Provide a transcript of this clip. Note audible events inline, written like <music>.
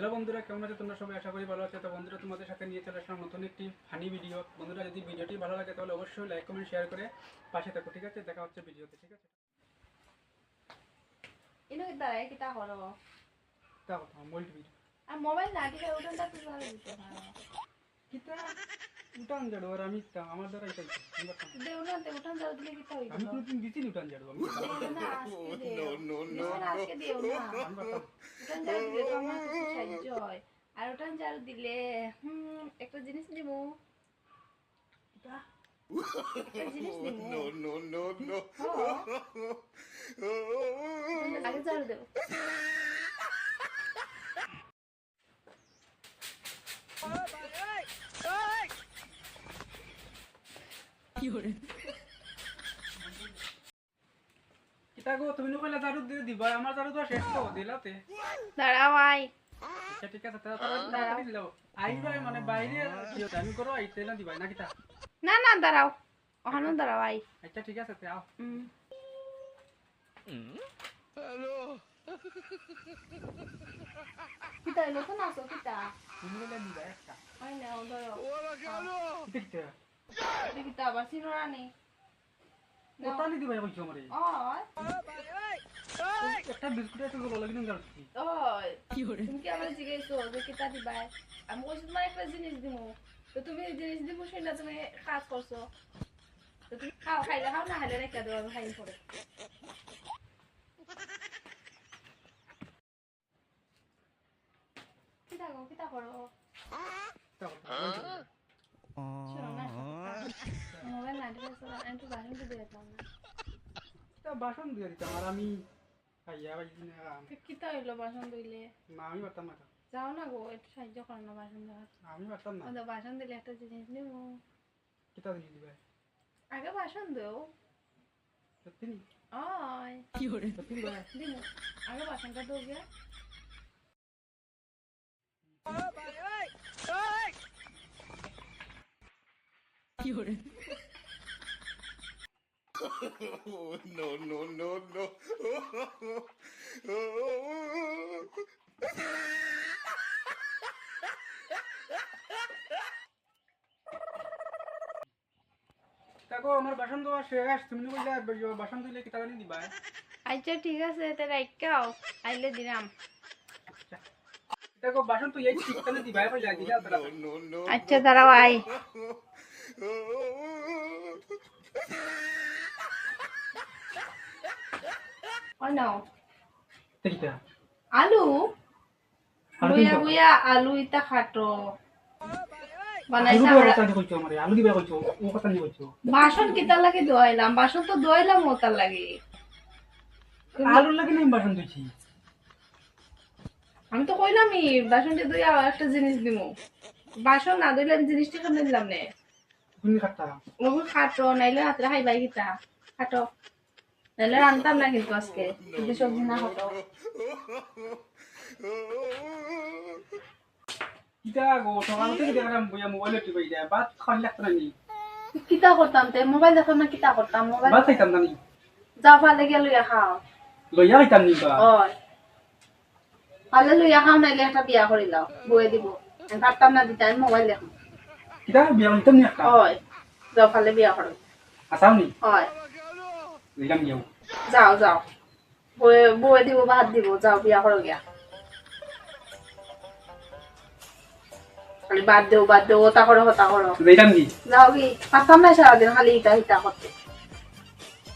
Hello বন্ধুরা কেমন আছে তোমরা সবাই? আশা করি ভালো আছে। তো বন্ধুরা তোমাদের সাথে নিয়ে চলে আসলাম নতুন একটি ফানি ভিডিও বন্ধুরা যদি ভিডিওটি ভালো লাগে তাহলে অবশ্যই লাইক কমেন্ট শেয়ার করে পাশে থাকো ঠিক আছে? দেখা হচ্ছে ভিডিওতে ঠিক আছে? ইনো দ্বারাই কিতা হলো তা কথা? মোবাইল ভিডিও আর মোবাইল না দিলে ওটা তো ভালো দিতে পারো কিতা? উঠান জাড়ো আর আমি আমার দ্বারা এটাই আমি দেও না তে উঠান দিলে হইব আমি কোনোদিন দিচ্ছি উঠান জাড়ো আমি দেও না আজকে দেও <laughs> দেও না আজকে দেও না। উঠান যাও দিলে তো আমার সাহায্য হয়। আর উঠান যাও দিলে হুম একটা জিনিস জিনিস দিমু no, কিতা গো তুমি কইলা জারু দিয়ে দিবা আমার জারু তো শেষ তো দিলাতে দাঁড়াও আই আচ্ছা ঠিক আছে তাহলে দিলাও আইবা মানে বাইরে আমি করো আইতে না দিবা না কিতা না না দাঁড়াও। ওখানেও দাঁড়াও আই আচ্ছা ঠিক আছে তে আও। হুম কিতা নতুন আসো কিতা? তুমি কইলা দিবা একটা। আই নাও ধরো। কিতা কিতা? এটা কিতা আবার সিনোরা নেই ওটালি দিবা কইছো আমারে ওই একটা বিস্কুট আছে বলো লাগিন জারছি ওই তুমি কি আমার জিজ্ঞেসো যে কিতা দিবাই আমি কইছি তোমার একটা জিনিস দিমু। তো তুমি জিনিস দিমু সেটা তুমি কাজ করছ তো তুমি খাও খাইলে খাও না খাইলে রেখে দেবো আমি খাইনি পরে। কিতা গো কিতা করো শোনো না মোবাইল না দিলে আমি তো বাসন দিয়ে দিতাম আর আমি খাইয়া বাইছি না কিতা হইল বাসন ধুইলে? না আমি পারতাম না যাও না গো একটু সাহায্য করো না বাসন দেওয়ার আমি পারতাম না। ওদের বাসন দিলে একটা জিনিস নিবো। কিতা দিলি দিবা? আগে বাসন দেও সত্যি নি? ওই সত্যি দিবা আগে বাসনটা দেও গিয়া। Oh, no, no, no, no. তাকো আমার বাসন শেষ। তুমি কইলা ব- বাসন দিলে জানি দিবা? আচ্ছা ঠিক আছে তে রাইকাও আইলে দিলাম। তাকো বাসন তো এই ঠিকখানে দিবা. আচ্ছা দাঁড়াও আই ও নাও কিতা আলু আলু বুয়া দিবা? বুয়া আলু ইতা খাটো আলু বানাইছা দিবা আমরা- কথা নি কইছো আমারে আলু দিবা ও কথা নি কইছো বাসন কিতা লাগে ধোয়াইলাম বাসন তো ধোয়াইলাম ওতার লাগে আলু লাগি না বাসন আমি তো কইলামই বাসনটা ধুই আর একটা জিনিস দিমু বাসন না ধুইলে আমি জিনিসটা কেমনে দিলাম নে খাটো নাইলে রাত্রে খাইবাই কিতা খাটো নাইলে রান্তাম না কিন্তু আজকে। যদি সবজি না হতো। কিতা গো সকাল থেকে দেখলাম বইয়া মোবাইলে টিপাই দেয় বাদ খাওয়াই লাগতো না নি? কিতা করতাম তে? মোবাইল দেখো না কিতা করতাম? মোবাইল বাদ খাইতাম না নি? যাও ফালে গিয়ে লইয়া খাও লইয়া খাইতাম নি বা? ওই ফালে লইয়া খাও নাইলে একটা বিয়া করে দাও দিব। পারতাম না দিতে আমি মোবাইল দেখো কিতা? বিয়া হইতাম নি একটা ওই যাও ফালে বিয়া করো আসাম নি? ওই লইলাম যাও যাও যাও। বয়ে বয়ে দিব ভাত দিব যাও বিয়া করো গিয়া। খালি বাদ দেও বাদ দেও ওটা করো ওটা করো। লইলাম কি? যাও কি? পারতাম না সারাদিন খালি ইটা ইটা করতে।